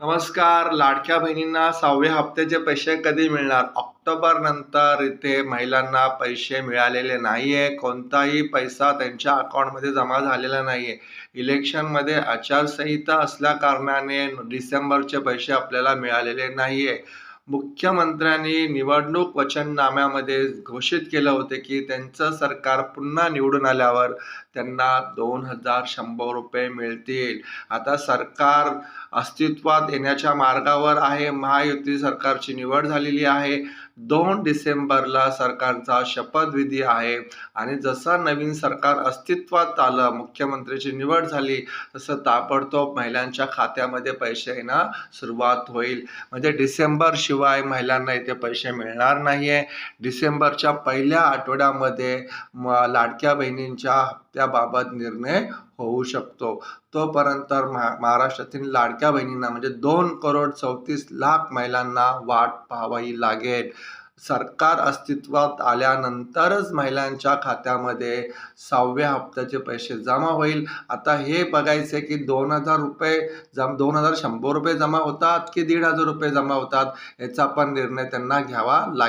नमस्कार. लाडक्या बहिणींना सहाव्या हप्त्याचे पैसे कधी मिळणार? ऑक्टोबर नंतर इथे महिलांना पैसे मिळालेले नाही आहे कोणताही पैसा त्यांच्या अकाउंटमध्ये जमा झालेला नाही आहे इलेक्शनमध्ये आचारसंहिता असल्या कारणाने डिसेंबरचे पैसे आपल्याला मिळालेले नाही आहे मुख्यमंत्र्यांनी निवडणूक वचननाम्यामध्ये घोषित केलं होते की त्यांचं सरकार पुन्हा निवडून आल्यावर त्यांना दोन हजार शंभर रुपये मिळतील. आता सरकार अस्तित्वात येण्याच्या मार्गावर आहे. महायुती सरकारची निवड झालेली आहे. दोन डिसेंबरला सरकारचा शपथविधी आहे. आणि जसं नवीन सरकार अस्तित्वात आलं मुख्यमंत्र्याची निवड झाली तसं ताबडतोब महिलांच्या खात्यामध्ये पैसे येणं सुरुवात होईल. म्हणजे डिसेंबर शिवाय महिलांना इथे पैसे मिळणार नाही आहे डिसेंबरच्या पहिल्या आठवड्यामध्ये म लाडक्या बहिणींच्या हप्त्याबाबत निर्णय होऊ शकतो. तोपर्यंत महा महाराष्ट्रातील लाडक्या बहिणींना म्हणजे दोन करोड चौतीस लाख महिलांना वाट पाहावी लागेल. सरकार अस्तित्वात आल्यानंतरच महिलांच्या खात्यामध्ये सहाव्या हप्त्याचे पैसे जमा होईल. आता हे बघायचे की दोन हजार रुपये जम दोन हजार शंभर रुपये जमा होतात की दीड हजार रुपये जमा होतात याचा पण निर्णय त्यांना घ्यावा लागेल